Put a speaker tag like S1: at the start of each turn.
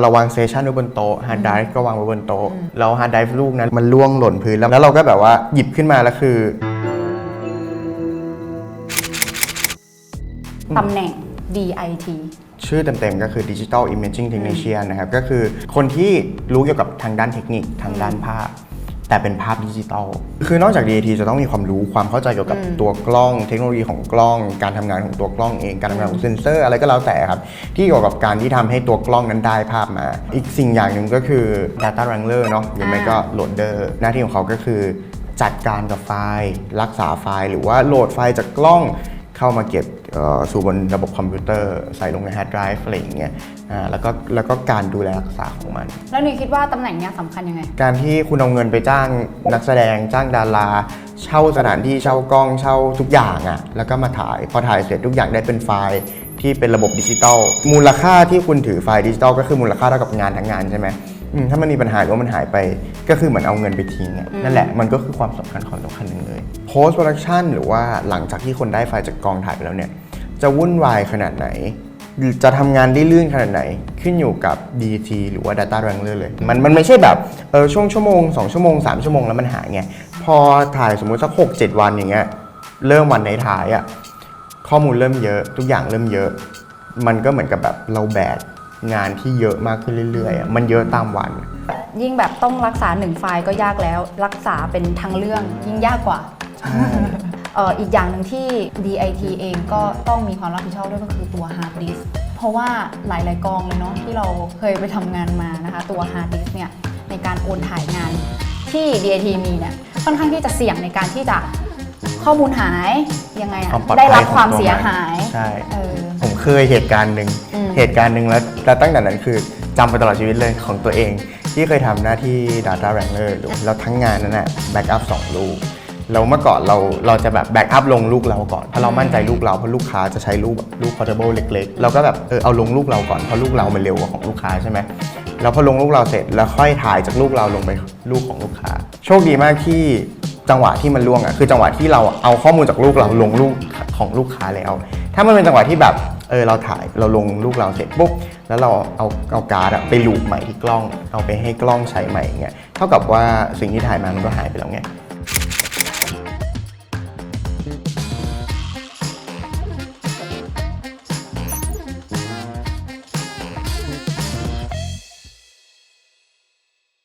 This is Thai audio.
S1: เราวางเซสชันไว้บนโต๊ะฮาร์ดไดรฟ์ก็วางไว้บนโต๊ะแล้วฮาร์ดไดรฟ์ลูกนั้นมันล่วงหล่นพื้นแล้วแล้วเราก็แบบว่าหยิบขึ้นมาแล้วคือ
S2: ตำแหน่ง DIT
S1: ชื่อเต็มๆ ก็คือ Digital Imaging Technician นะครับ ก็คือคนที่รู้เกี่ยวกับทางด้านเทคนิคทางด้านภาพ แต่เป็นภาพดิจิตอล คือนอกจาก DAT จะต้องมีความรู้ความเข้าใจเกี่ยวกับตัวกล้อง เทคโนโลยีของกล้อง การทำงานของตัวกล้องเอง การทำงานของเซ็นเซอร์อะไรก็แล้วแต่ครับ ที่เกี่ยวกับการที่ทำให้ตัวกล้องนั้นได้ภาพมา อีกสิ่งอย่างหนึ่งก็คือ Data Wrangler เนาะหรือไม่ก็ Loader หน้าที่ของเขาก็คือ จัดการกับไฟล์ รักษาไฟล์ หรือว่าโหลดไฟล์จากกล้อง เข้ามาเก็บเอ่อสู่บนระบบคอมพิวเตอร์ใส่ลงในฮาร์ดไดรฟ์อะไรอย่างเงี้ยอ่าแล้วก็แล้วก็การดูแลรักษาของมัน
S2: แล้วนิวคิดว่าตำแหน่งเนี้ยสำคัญยังไง
S1: การที่คุณเอาเงินไปจ้างนักแสดงจ้างดารา เช่าสถานที่เช่ากล้องเช่าทุกอย่างอะ่ะแล้วก็มาถ่ายพอถ่ายเสร็จทุกอย่างได้เป็นไฟล์ที่เป็นระบบดิจิตอลมูลค่าที่คุณถือไฟล์ดิจิตอลก็คือมูลค่าเท่ากับงานทั้งงานใช่ไหม อืมถ้ามันมีปัญหาหรือว่ามันหายไปก็คือเหมือนเอาเงินไปทิ้งอะนั่นแหละมันก็คือความสำคัญความสำคัญหนึ่งเลย post production หรือว่าหลังจากที่คนได้ไฟล์จากกองถ่ายไปแล้วเนี่ยจะวุ่นวายขนาดไหน จะทำงานได้ลื่นขนาดไหนขึ้นอยู่กับ DT หรือว่า Data Wrangler เลย มันมันไม่ใช่แบบเออช่วงชั่วโมง 2 ชั่วโมง 3 ชั่วโมงแล้วมันหายไงพอถ่ายสมมุติสัก6 7 วันอย่างเงี้ยเริ่มวันในท้ายอะข้อมูลเริ่มเยอะ ทุกอย่างเริ่มเยอะ มันก็เหมือนกับแบบเราแบก งานที่เยอะมากขึ้นเรื่อยๆอะมันเยอะตามวัน
S2: ยิ่งแบบต้องรักษาหนึ่งไฟล์ก็ยากแล้ว รักษาเป็นทั้งเรื่องยิ่งยากกว่าเอ่ออีกอย่างหนึ่งที่ DIT เองก็ต้องมีความรับผิดชอบด้วยก็คือตัว hard disk เพราะว่าหลาย ๆ กองเลยเนาะที่เราเคยไปทำงานมานะคะ ตัว hard disk เนี่ยในการโอนถ่ายงานที่ DIT มีเนี่ยค่อนข้างที่จะเสี่ยงในการที่จะข้อมูลหายยังไงอะ
S1: ความปลอด
S2: ได้
S1: ภั
S2: รั
S1: ย
S2: บ
S1: ของ
S2: ความ
S1: ตัว
S2: เสีย
S1: มัน
S2: หาย
S1: ใช่
S2: เออ
S1: ผมเคยเหตุการณ์หนึ่ง
S2: อืม
S1: เหตุการณ์หนึ่งแล้วแล้วตั้งแต่นั้นคือจำไปตลอดชีวิตเลยของตัวเอง ที่เคยทำหน้าที่ Data Wrangler หรือแล้วทั้งงานนั้นน่ะแบ็กอัพสองลูกแล้วเมื่อก่อนเราเราจะแบบแบ็กอัพลงลูกเราก่อนเพราะเรามั่นใจลูกเราเพราะลูกค้าจะใช้ลูกลูก portable เล็กๆ เราก็แบบเออเอาลงลูกเราก่อนเพราะลูกเรามันเร็วกว่าของลูกค้าใช่ไหมแล้วพอลงลูกเราเสร็จแล้วค่อยถ่ายจากลูกเราลงไปลูกของลูกค้า โชคดีมากที่จังหวะที่มันล่วงอะคือจังหวะที่เราเอาข้อมูลจากลูกเราลงลูกของลูกค้าแล้ว ถ้ามันเป็นจังหวะที่แบบ เออเราถ่ายเราลงลูกเราเสร็จปุ๊บแล้วเราเอาเอาการ์ดอะไปลูปใหม่ที่กล้อง เอาไปให้กล้องใช้ใหม่อย่างเงี้ยเท่ากับว่าสิ่งที่ถ่ายมามันก็หายไปแล้วไง